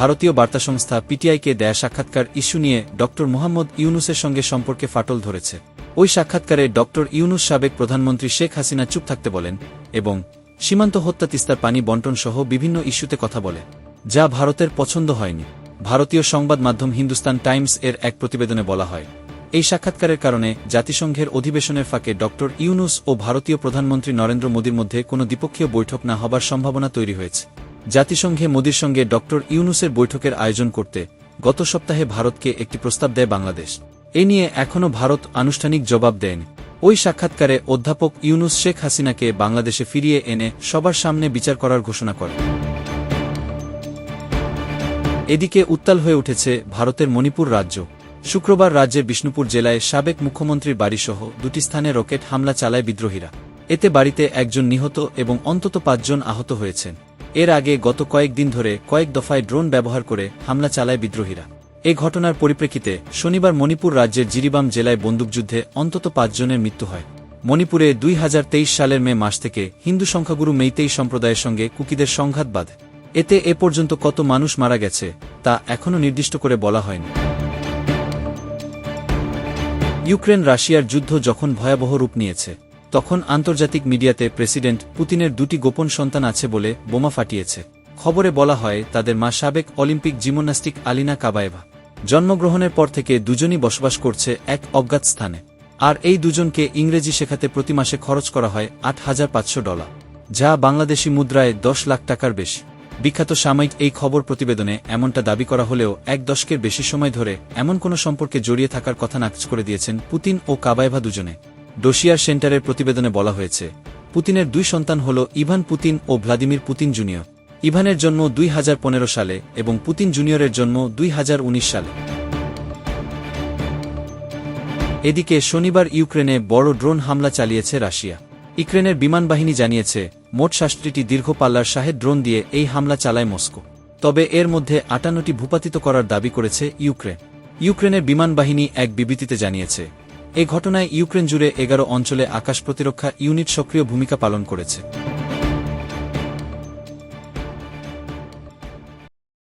ভারতীয় বার্তা সংস্থা পিটিআইকে দেয়া সাক্ষাৎকার ইস্যু নিয়ে ড মোহাম্মদ ইউনুসের সঙ্গে সম্পর্কে ফাটল ধরেছে। ওই সাক্ষাৎকারে ড ইউনুস সাবেক প্রধানমন্ত্রী শেখ হাসিনা চুপ থাকতে বলেন এবং সীমান্ত হত্যা, তিস্তার পানি বন্টন সহ বিভিন্ন ইস্যুতে কথা বলে, যা ভারতের পছন্দ হয়নি। ভারতীয় সংবাদ মাধ্যম হিন্দুস্তান টাইমস এর এক প্রতিবেদনে বলা হয়। এই সাক্ষাৎকারের কারণে জাতিসংঘের অধিবেশনের ফাঁকে ড ইউনুস ও ভারতীয় প্রধানমন্ত্রী নরেন্দ্র মোদীর মধ্যে কোনো দ্বিপক্ষীয় বৈঠক না হবার সম্ভাবনা তৈরি হয়েছে। জাতিসংঘে মোদীর সঙ্গে ড. ইউনুসের বৈঠকের আয়োজন করতে গত সপ্তাহে ভারতকে একটি প্রস্তাব দেয় বাংলাদেশ। এ নিয়ে এখনও ভারত আনুষ্ঠানিক জবাব দেয়নি। ওই সাক্ষাৎকারে অধ্যাপক ইউনুস শেখ হাসিনাকে বাংলাদেশে ফিরিয়ে এনে সবার সামনে বিচার করার ঘোষণা করে এদিকে উত্তাল হয়ে উঠেছে ভারতের মণিপুর রাজ্য। শুক্রবার রাজ্যের বিষ্ণুপুর জেলায় সাবেক মুখ্যমন্ত্রীর বাড়িসহ দুটি স্থানে রকেট হামলা চালায় বিদ্রোহীরা। এতে বাড়িতে একজন নিহত এবং অন্তত পাঁচজন আহত হয়েছেন। এর আগে গত কয়েকদিন ধরে কয়েক দফায় ড্রোন ব্যবহার করে হামলা চালায় বিদ্রোহীরা। এ ঘটনার পরিপ্রেক্ষিতে শনিবার মণিপুর রাজ্যের জিরিবাম জেলায় বন্দুকযুদ্ধে অন্তত পাঁচজনের মৃত্যু হয়। মণিপুরে দুই হাজার তেইশ সালের মে মাস থেকে হিন্দু সংখ্যাগুরু মেইতেই সম্প্রদায়ের সঙ্গে কুকিদের সংঘাত বাঁধে। এতে এ পর্যন্ত কত মানুষ মারা গেছে, তা এখনও নির্দিষ্ট করে বলা হয়নি। ইউক্রেন রাশিয়ার যুদ্ধ যখন ভয়াবহ রূপ নিয়েছে তখন আন্তর্জাতিক মিডিয়াতে প্রেসিডেন্ট পুতিনের দুটি গোপন সন্তান আছে বলে বোমা ফাটিয়েছে। খবরে বলা হয়, তাদের মা সাবেক অলিম্পিক জিমন্যাস্টিক আলিনা কাবায়েভা। জন্মগ্রহণের পর থেকে দুজনই বসবাস করছে এক অজ্ঞাত স্থানে। আর এই দুজনকে ইংরেজি শেখাতে প্রতি মাসে খরচ করা হয় আট হাজার পাঁচশো ডলার, যা বাংলাদেশি মুদ্রায় দশ লাখ টাকার বেশি। বিখ্যাত সাময়িক এই খবর প্রতিবেদনে এমনটা দাবি করা হলেও এক দশকের বেশি সময় ধরে এমন কোনো সম্পর্কে জড়িয়ে থাকার কথা নাকচ করে দিয়েছেন পুতিন ও কাবায়েভা দুজনে। ডোশিয়ার সেন্টারের প্রতিবেদনে বলা হয়েছে, পুতিনের দুই সন্তান হল ইভান পুতিন ও ভ্লাদিমির পুতিন জুনিয়র। ইভানের জন্ম দুই হাজার পনেরো সালে এবং পুতিন জুনিয়রের জন্ম দুই হাজার উনিশ সালে। এদিকে শনিবার ইউক্রেনে বড় ড্রোন হামলা চালিয়েছে রাশিয়া। ইউক্রেনের বিমান বাহিনী জানিয়েছে, মোট শাস্ত্রীটি দীর্ঘ পাল্লার শাহেদ ড্রোন দিয়ে এই হামলা চালায় মস্কো। তবে এর মধ্যে আটান্নটি ভূপাতিত করার দাবি করেছে ইউক্রেন। ইউক্রেনের বিমান বাহিনী এক বিবৃতিতে জানিয়েছে এ ঘটনায় ইউক্রেন জুড়ে এগারো অঞ্চলে আকাশ প্রতিরক্ষা ইউনিট সক্রিয় ভূমিকা পালন করেছে।